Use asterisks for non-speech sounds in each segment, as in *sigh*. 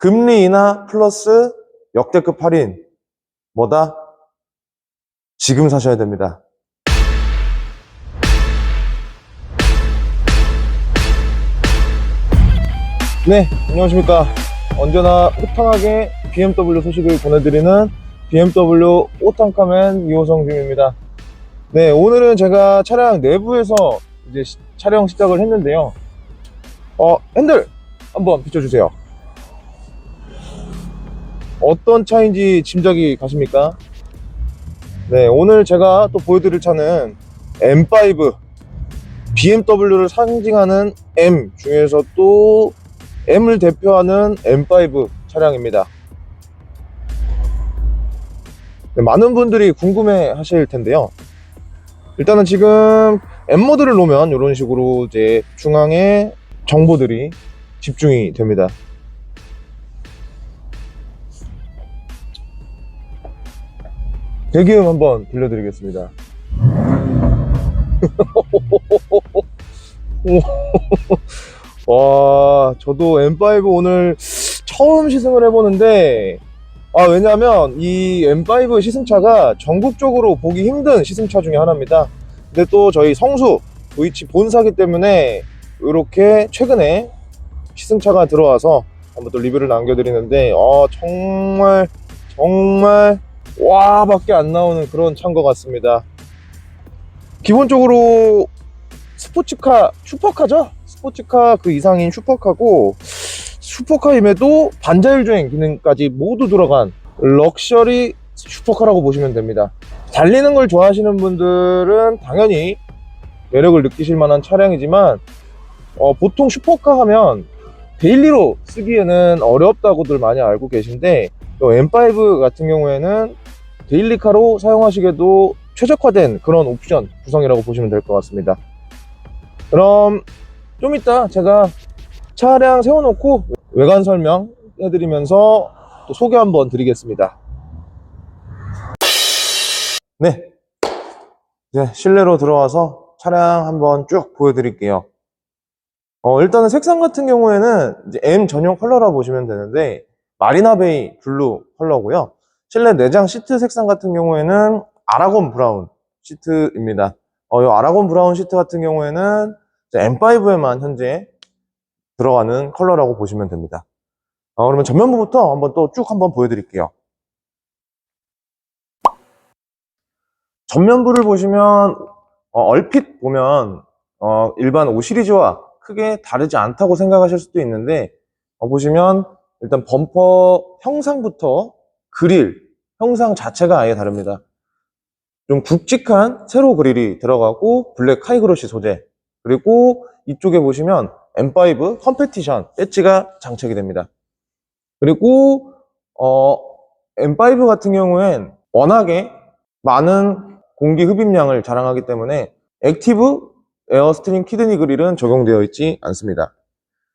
금리 인하 플러스 역대급 할인. 뭐다? 지금 사셔야 됩니다. 네, 안녕하십니까. 언제나 호탕하게 BMW 소식을 보내드리는 BMW 오탕카맨 이호성 중입니다. 네, 오늘은 제가 차량 내부에서 이제 시- 촬영 시작을 했는데요. 어, 핸들 한번 비춰주세요. 어떤 차인지 짐작이 가십니까? 네, 오늘 제가 또 보여드릴 차는 M5 BMW를 상징하는 M 중에서 또 M을 대표하는 M5 차량입니다. 네, 많은 분들이 궁금해 하실 텐데요. 일단은 지금 M 모드를 놓으면 이런 식으로 이제 중앙에 정보들이 집중이 됩니다. 배기음 한번 들려드리겠습니다. *laughs* 와, 저도 M5 오늘 처음 시승을 해보는데, 아, 왜냐면 이 M5 시승차가 전국적으로 보기 힘든 시승차 중에 하나입니다. 근데 또 저희 성수 도이치 본사기 때문에 이렇게 최근에 시승차가 들어와서 한번 또 리뷰를 남겨드리는데, 어, 정말, 정말, 와, 밖에 안 나오는 그런 차인 것 같습니다. 기본적으로 스포츠카, 슈퍼카죠? 스포츠카 그 이상인 슈퍼카고, 슈퍼카임에도 반자율 주행 기능까지 모두 들어간 럭셔리 슈퍼카라고 보시면 됩니다. 달리는 걸 좋아하시는 분들은 당연히 매력을 느끼실 만한 차량이지만 어, 보통 슈퍼카 하면 데일리로 쓰기에는 어렵다고들 많이 알고 계신데 이 M5 같은 경우에는 데일리카로 사용하시기에도 최적화된 그런 옵션 구성이라고 보시면 될 것 같습니다. 그럼 좀 이따 제가 차량 세워놓고 외관 설명 해드리면서 또 소개 한번 드리겠습니다. 네. 이제 실내로 들어와서 차량 한번 쭉 보여드릴게요. 어, 일단은 색상 같은 경우에는 M 전용 컬러라 보시면 되는데, 마리나베이 블루 컬러고요. 실내 내장 시트 색상 같은 경우에는 아라곤 브라운 시트입니다. 어, 이 아라곤 브라운 시트 같은 경우에는 M5에만 현재 들어가는 컬러라고 보시면 됩니다. 어, 그러면 전면부부터 한번 또 쭉 한번 보여드릴게요. 전면부를 보시면 어, 얼핏 보면 어, 일반 5 시리즈와 크게 다르지 않다고 생각하실 수도 있는데 어, 보시면 일단 범퍼 형상부터 그릴 형상 자체가 아예 다릅니다. 좀 굵직한 세로 그릴이 들어가고 블랙 하이그로시 소재 그리고 이쪽에 보시면 M5 컴페티션 배지가 장착이 됩니다. 그리고 어, M5 같은 경우엔 워낙에 많은 공기 흡입량을 자랑하기 때문에 액티브 에어 스트림 키드니 그릴은 적용되어 있지 않습니다.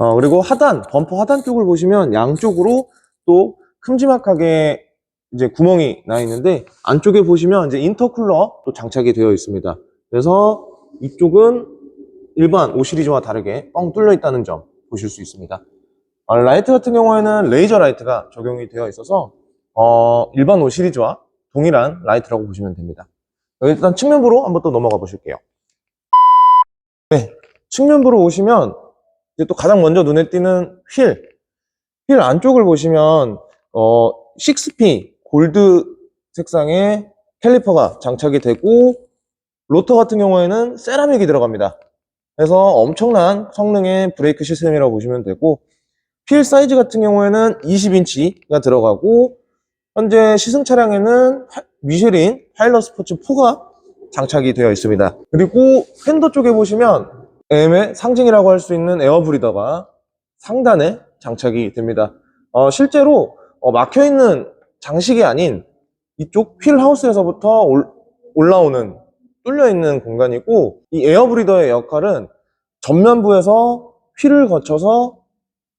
어, 그리고 하단, 범퍼 하단 쪽을 보시면 양쪽으로 또 큼지막하게 이제 구멍이 나 있는데 안쪽에 보시면 이제 인터쿨러 또 장착이 되어 있습니다. 그래서 이쪽은 일반 5 시리즈와 다르게 뻥 뚫려 있다는 점 보실 수 있습니다. 어, 라이트 같은 경우에는 레이저 라이트가 적용이 되어 있어서 어, 일반 5 시리즈와 동일한 라이트라고 보시면 됩니다. 일단 측면부로 한번 또 넘어가 보실게요. 네, 측면부로 오시면 이제 또 가장 먼저 눈에 띄는 휠. 휠 안쪽을 보시면 어, 6P 골드 색상의 캘리퍼가 장착이 되고 로터 같은 경우에는 세라믹이 들어갑니다. 그래서 엄청난 성능의 브레이크 시스템이라고 보시면 되고 휠 사이즈 같은 경우에는 20인치가 들어가고 현재 시승 차량에는 파- 미쉐린 파일럿 스포츠 4가 장착이 되어 있습니다. 그리고 핸더 쪽에 보시면 M의 상징이라고 할 수 있는 에어브리더가 상단에 장착이 됩니다. 어, 실제로 어, 막혀있는 장식이 아닌 이쪽 휠 하우스에서부터 올, 올라오는 뚫려있는 공간이고 이 에어브리더의 역할은 전면부에서 휠을 거쳐서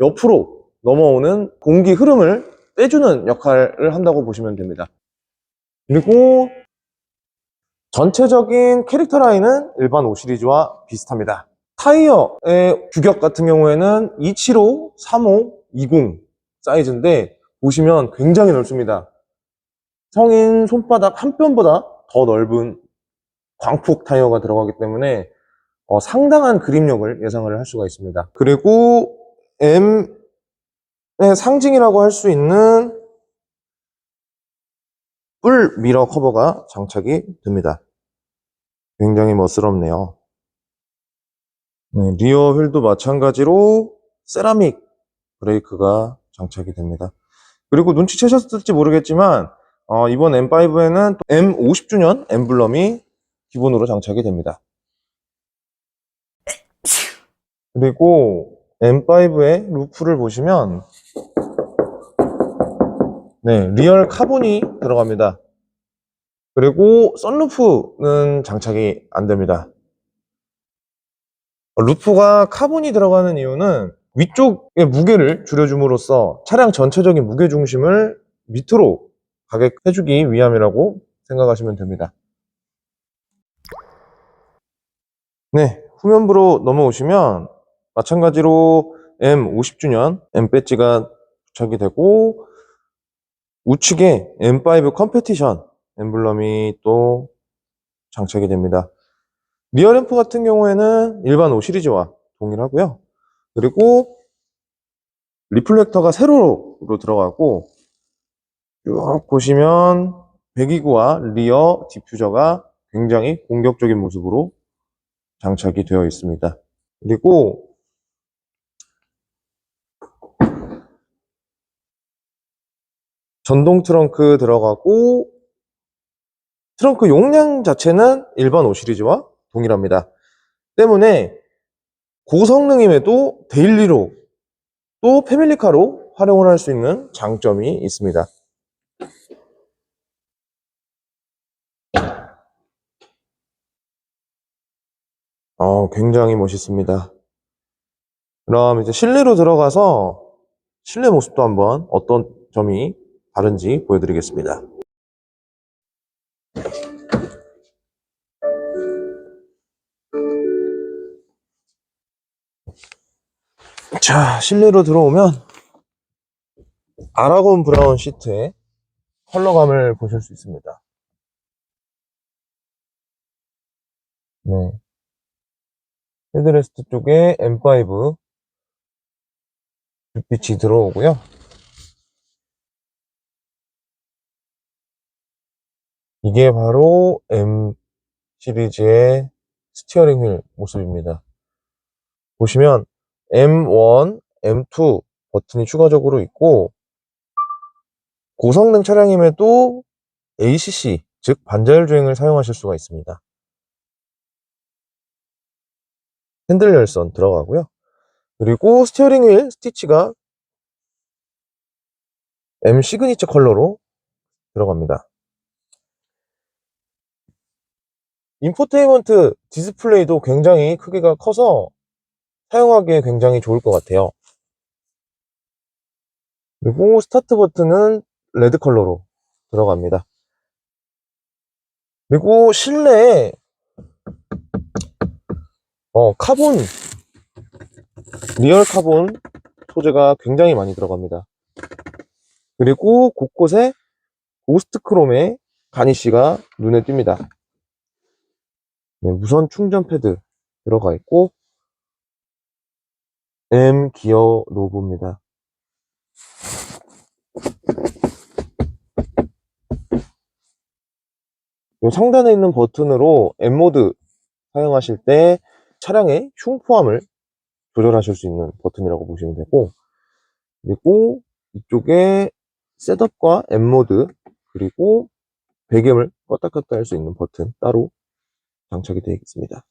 옆으로 넘어오는 공기 흐름을 빼주는 역할을 한다고 보시면 됩니다. 그리고 전체적인 캐릭터 라인은 일반 5 시리즈와 비슷합니다. 타이어의 규격 같은 경우에는 275, 35, 20 사이즈인데 보시면 굉장히 넓습니다. 성인 손바닥 한 뼘보다 더 넓은 광폭 타이어가 들어가기 때문에 어, 상당한 그립력을 예상을 할 수가 있습니다. 그리고 M의 상징이라고 할 수 있는 뿔 미러 커버가 장착이 됩니다. 굉장히 멋스럽네요. 네, 리어 휠도 마찬가지로 세라믹 브레이크가 장착이 됩니다. 그리고 눈치채셨을지 모르겠지만 어, 이번 M5에는 M50주년 엠블럼이 기본으로 장착이 됩니다. 그리고 M5의 루프를 보시면 네, 리얼 카본이 들어갑니다. 그리고 썬루프는 장착이 안 됩니다. 루프가 카본이 들어가는 이유는 위쪽의 무게를 줄여줌으로써 차량 전체적인 무게 중심을 밑으로 가게 해주기 위함이라고 생각하시면 됩니다. 네, 후면부로 넘어오시면 마찬가지로 M50주년 M 배지가 부착이 되고 우측에 M5 컴페티션 엠블럼이 또 장착이 됩니다. 리어램프 같은 경우에는 일반 5 시리즈와 동일하고요. 그리고 리플렉터가 세로로 들어가고 쭉 보시면 배기구와 리어 디퓨저가 굉장히 공격적인 모습으로 장착이 되어 있습니다. 그리고 전동 트렁크 들어가고 트렁크 용량 자체는 일반 5 시리즈와 동일합니다. 때문에 고성능임에도 데일리로 또 패밀리카로 활용을 할 수 있는 장점이 있습니다. 어, 굉장히 멋있습니다. 그럼 이제 실내로 들어가서 실내 모습도 한번 어떤 점이 다른지 보여드리겠습니다. 자, 실내로 들어오면 아라곤 브라운 시트에 컬러감을 보실 수 있습니다. 네. 헤드레스트 쪽에 M5 불빛이 들어오고요. 이게 바로 M 시리즈의 스티어링 휠 모습입니다. 보시면 M1, M2 버튼이 추가적으로 있고 고성능 차량임에도 ACC, 즉 반자율 주행을 사용하실 수가 있습니다. 핸들 열선 들어가고요. 그리고 스티어링 휠 스티치가 M 시그니처 컬러로 들어갑니다. 인포테인먼트 디스플레이도 굉장히 크기가 커서 사용하기에 굉장히 좋을 것 같아요. 그리고 스타트 버튼은 레드 컬러로 들어갑니다. 그리고 실내에 어, 카본 리얼 카본 소재가 굉장히 많이 들어갑니다. 그리고 곳곳에 고스트 크롬의 가니쉬가 눈에 띕니다. 네, 무선 충전 패드 들어가 있고 M 기어 노브입니다. 이 상단에 있는 버튼으로 M 모드 사용하실 때 차량의 흉포함을 조절하실 수 있는 버튼이라고 보시면 되고 그리고 이쪽에 셋업과 M 모드 그리고 배경을 껐다 켰다 할 수 있는 버튼 따로 장착이 되어 있습니다.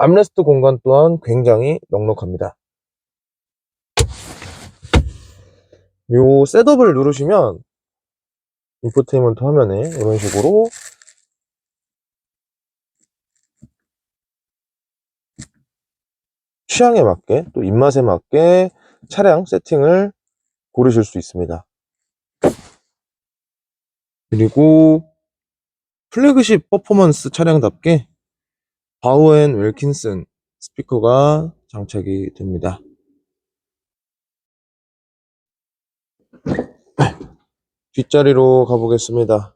암레스트 공간 또한 굉장히 넉넉합니다. 요 셋업을 누르시면 인포테인먼트 화면에 이런 식으로 취향에 맞게 또 입맛에 맞게 차량 세팅을 고르실 수 있습니다. 그리고 플래그십 퍼포먼스 차량답게 바우앤 웰킨슨 스피커가 장착이 됩니다. *clears throat* 뒷자리로 가보겠습니다.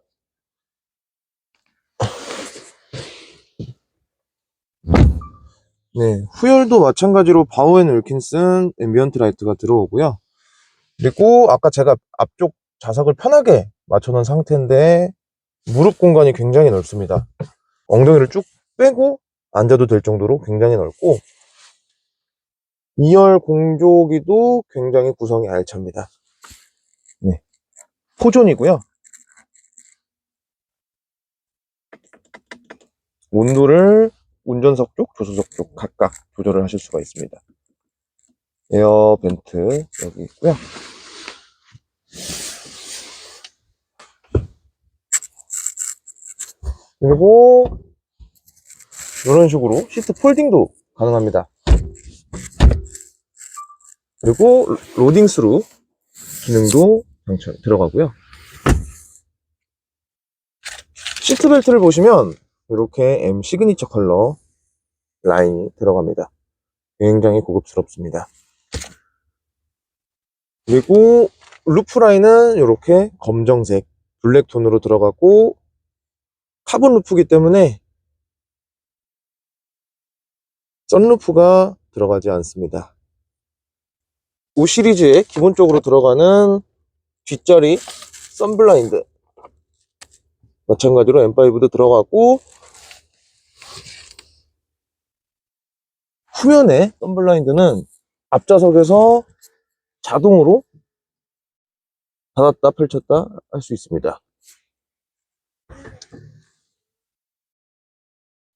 네, 후열도 마찬가지로 바우앤 웰킨슨 앰비언트 라이트가 들어오고요. 그리고 아까 제가 앞쪽 좌석을 편하게 맞춰놓은 상태인데 무릎 공간이 굉장히 넓습니다. 엉덩이를 쭉 빼고 앉아도 될 정도로 굉장히 넓고 2열 공조기도 굉장히 구성이 알찹니다. 네. 포존이고요. 온도를 운전석 쪽, 조수석 쪽 각각 조절을 하실 수가 있습니다. 에어 벤트 여기 있고요. 그리고 이런 식으로 시트 폴딩도 가능합니다. 그리고 로딩 스루 기능도 장착 들어가고요. 시트 벨트를 보시면 이렇게 M 시그니처 컬러 라인이 들어갑니다. 굉장히 고급스럽습니다. 그리고 루프 라인은 이렇게 검정색 블랙 톤으로 들어가고 카본 루프기 때문에 썬루프가 들어가지 않습니다. 5 시리즈에 기본적으로 들어가는 뒷자리 썬블라인드 마찬가지로 M5도 들어가고 후면에 썬블라인드는 앞좌석에서 자동으로 닫았다 펼쳤다 할 수 있습니다.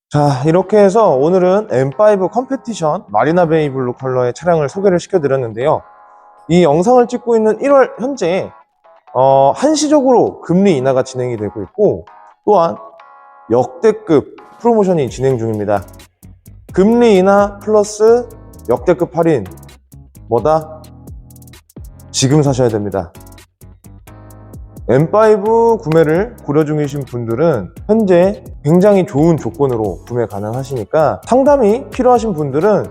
자, 이렇게 해서 오늘은 M5 컴페티션 마리나 베이 블루 컬러의 차량을 소개를 시켜드렸는데요. 이 영상을 찍고 있는 1월 현재 어, 한시적으로 금리 인하가 진행이 되고 있고 또한 역대급 프로모션이 진행 중입니다. 금리 인하 플러스 역대급 할인 뭐다? 지금 사셔야 됩니다. M5 구매를 고려 중이신 분들은 현재 굉장히 좋은 조건으로 구매 가능하시니까 상담이 필요하신 분들은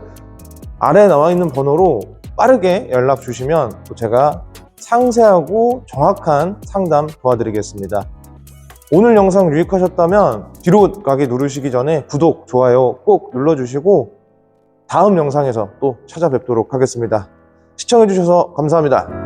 아래 나와 있는 번호로 빠르게 연락 주시면 또 제가 상세하고 정확한 상담 도와드리겠습니다. 오늘 영상 유익하셨다면 뒤로 가기 누르시기 전에 구독, 좋아요 꼭 눌러주시고 다음 영상에서 또 찾아뵙도록 하겠습니다. 시청해주셔서 감사합니다.